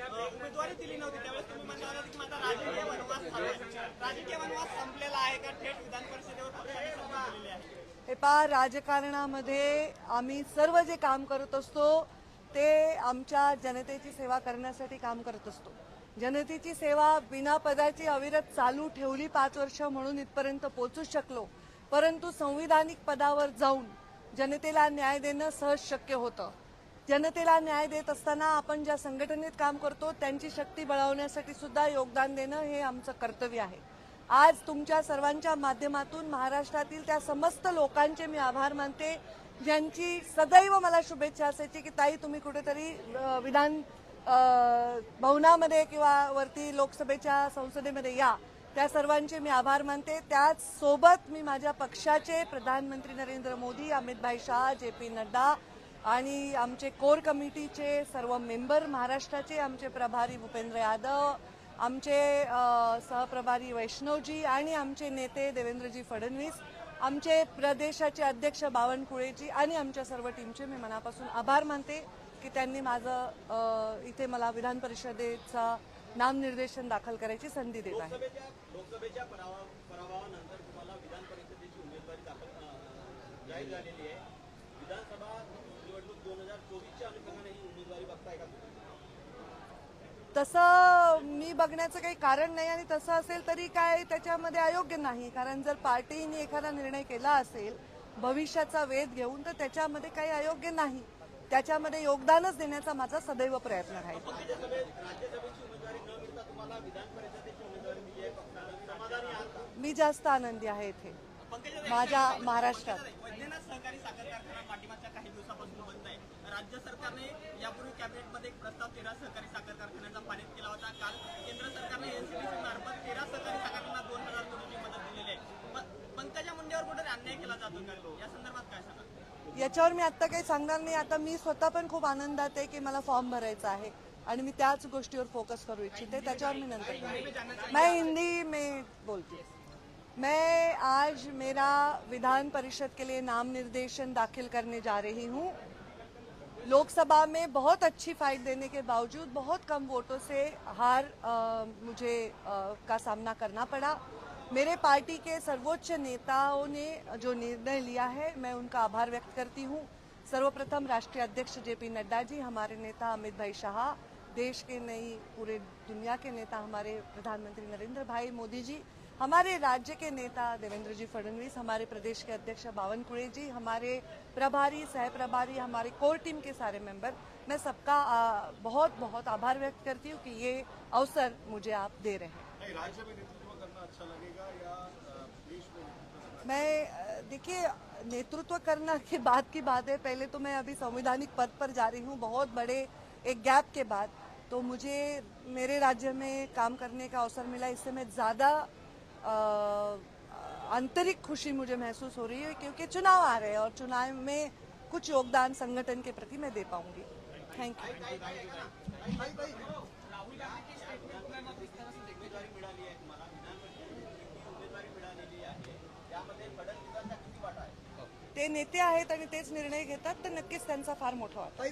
उमेदवारी दिली नव्हती. त्यावेळेस तुम्ही म्हणणार की माझा राजकीय वनवास राजकीय वनवास संपलेला आहे का? थेट विधान परिषदेवर हे पहा राजकारणामध्ये आम्ही सर्व जे काम करत असतो ते आमच्या जनतेची सेवा करण्यासाठी काम करत असतो. जनतेची सेवा बिना पदाची अविरत चालू ठेवली पाच वर्ष म्हणून इथपर्यंत पोचू शकलो. परंतु संविधानिक पदावर जाऊन जनतेला न्याय देणं सहज शक्य होतं. जनतेला न्याय देत असताना आपण ज्या संघटनेत काम करतो त्यांची शक्ती बळावण्यासाठी सुद्धा योगदान देणं हे आमचं कर्तव्य आहे. आज तुमच्या सर्वांच्या माध्यमातून महाराष्ट्रातील त्या समस्त लोकांचे मी आभार मानते. ज्यांची सदैव मला शुभेच्छा असायची की ताई तुम्ही कुठेतरी विधान भवनामध्ये किंवा वरती लोकसभेच्या संसदेमध्ये या. त्या सर्वांचे मी आभार मानते. त्याच सोबत मी माझ्या पक्षाचे प्रधानमंत्री नरेंद्र मोदी अमित भाई शाह जे पी नड्डा आणि आमचे कोर कमिटीचे सर्व मेंबर महाराष्ट्राचे आमचे प्रभारी भूपेंद्र यादव आमचे सहप्रभारी वैष्णवजी आणि आमचे नेते देवेंद्रजी फडणवीस आमचे प्रदेशाचे अध्यक्ष बावनकुळेजी आणि आमच्या सर्व टीमचे मी मनापासून आभार मानते की त्यांनी माझं इथे मला विधान परिषदेचा नामनिर्देशन दाखल करायची संधी देत आहे. लोकसभेच्या लोकसभेच्या पराभवा पराभवानंतर तुम्हाला विधान परिषदेची उमेदवारी दाखल अं, जाहीर झालेली आहे विधानसभा निवडणूक दोन हजार चोवीसच्या अनुषंगाने ही उमेदवारी बघताय का तुम्ही तसं मी बघण्याचं काही कारण नाही आणि तसं असेल तरी काय त्याच्यामध्ये अयोग्य नाही. कारण जर पार्टीने एखादा निर्णय केला असेल भविष्याचा वेध घेऊन तर त्याच्यामध्ये काही अयोग्य नाही. त्याच्यामध्ये योगदानच देण्याचा माझा सदैव प्रयत्न राहील आहे. मी जास्त आनंदी आहे इथे. माझ्या महाराष्ट्रात वैद्यनाथ सहकारी साखर कारखाना पाठीमागच्या काही दिवसापासून बंद आहे राज्य सरकारने यापूर्वी कॅबिनेटमध्ये एक प्रस्ताव तेरा सहकारी साखर कारखान्यांचा पारित केला होता. काल केंद्र सरकारने एनसीबीसी मार्फत तेरा सहकारी साखरांना दोन हजार कोटीची मदत दिलेली आहे. पंकजा मुंडेवर कुठे अन्याय केला जातो का? या संदर्भात काय सांगा याच्यावर मी आता काही सांगणार नाही. आता मी स्वतः पण खूप आनंदात आहे की मला फॉर्म भरायचा आहे आणि मी त्याच गोष्टीवर फोकस करू इच्छिते. त्याच्यावर मी नंतर मैं हिंदी में बोलती हूँ. मैं आज मेरा विधान परिषद के लिए नाम निर्देशन दाखिल करने जा रही हूँ. लोकसभा में बहुत अच्छी फाइट देने के बावजूद बहुत कम वोटों से हार अ, मुझे अ, का सामना करना पड़ा। मेरे पार्टी के सर्वोच्च नेताओं ने जो निर्णय लिया है मैं उनका आभार व्यक्त करती हूँ। सर्वप्रथम राष्ट्रीय अध्यक्ष जेपी नड्डा जी हमारे नेता अमित भाई शाह देश के नई पूरे दुनिया के नेता हमारे प्रधानमंत्री नरेंद्र भाई मोदी जी हमारे राज्य के नेता देवेंद्र जी फडणवीस हमारे प्रदेश के अध्यक्ष बावनकुळे जी हमारे प्रभारी सह प्रभारी हमारे कोर टीम के सारे मेंबर मैं सबका बहुत बहुत आभार व्यक्त करती हूँ कि ये अवसर मुझे आप दे रहे हैं। राज्य में नेतृत्व करना अच्छा लगेगा या देश में मैं देखिए नेतृत्व करना की बात की बात है। पहले तो मैं अभी संवैधानिक पद पर जा रही हूँ बहुत बड़े एक गैप के बाद। तो मुझे मेरे राज्य में काम करने का अवसर मिला इससे मैं ज़्यादा आंतरिक खुशी मुझे महसूस हो रही है क्योंकि चुनाव आ रहे हैं और चुनाव में कुछ योगदान संगठन के प्रति मैं दे पाऊंगी। थैंक यू ते नेते आहेत आणि तेच निर्णय घेतात तर नक्कीच त्यांचा फार मोठा वाटा.